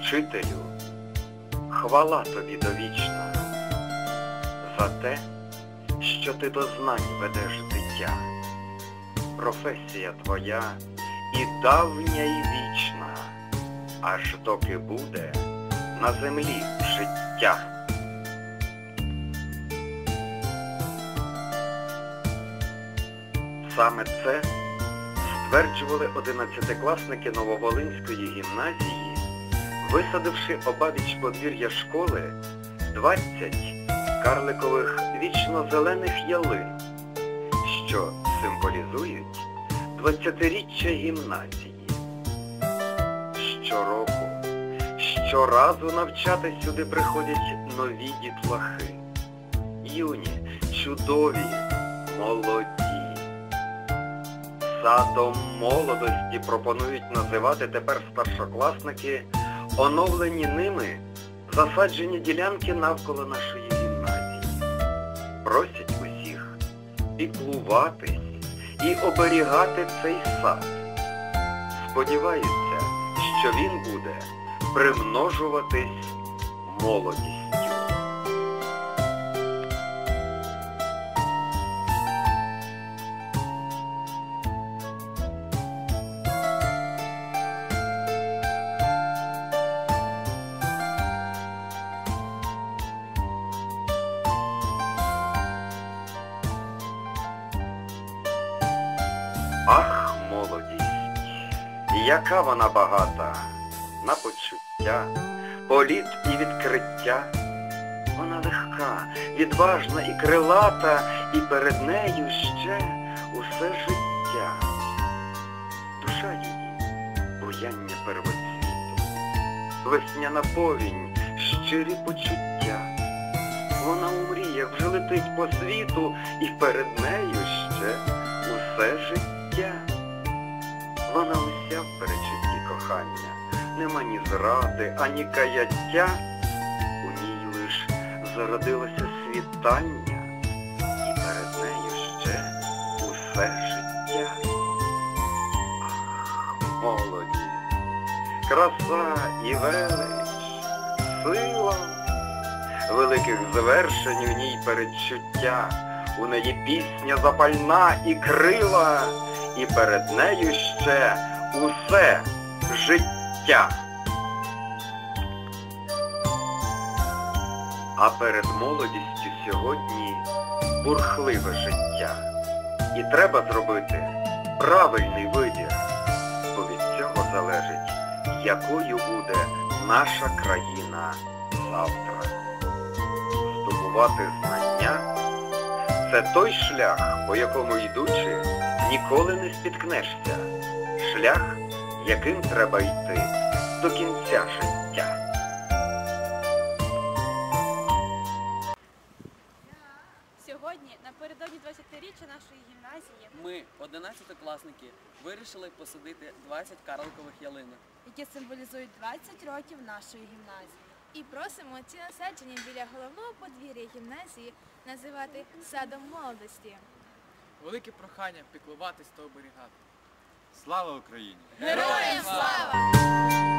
Учителю, хвала тобі довічна за те, що ти до знань ведеш дитя. Професія твоя і давня, і вічна, аж доки буде на землі життя. Саме це стверджували одинадцятикласники Нововолинської гімназії, висадивши обабіч подвір'я школи 20 карликових вічно-зелених ялин, що символізують 20-річчя гімназії. Щороку, щоразу навчати сюди приходять нові дітлахи. Юні, чудові, молоді. Садом молодості пропонують називати тепер старшокласники оновлені ними засаджені ділянки навколо нашої гімназії. Просять усіх піклуватись і оберігати цей сад. Сподіваються, що він буде примножуватись молодістю. Ах, молодість, яка вона багата на почуття, політ і відкриття. Вона легка, відважна і крилата, і перед нею ще усе життя. Душа її буяння первоцвіту, весняна повінь, щирі почуття. Вона у мріях вже летить по світу, і перед нею ще усе життя. Вона уся в перечутті кохання, нема ні зради, ані каяття. У ній лиш зародилося світання, і перед нею ще усе життя. Ах, молодість, краса і велич, сила, великих звершень у ній передчуття. У неї пісня запальна і крила, і перед нею ще усе життя. А перед молодістю сьогодні бурхливе життя. І треба зробити правильний вибір, бо від цього залежить, якою буде наша країна завтра. Здобувати знання це той шлях, по якому йдучи, ніколи не спіткнешся. Шлях, яким треба йти до кінця життя. Сьогодні, напередодні 20-річчя нашої гімназії, Ми, одинадцятикласники, вирішили посадити 20 карликових ялинок. які символізують 20 років нашої гімназії. І просимо ці насадження біля головного подвір'я гімназії називати садом молодості. Велике прохання піклуватись та оберігати. Слава Україні! Героям слава!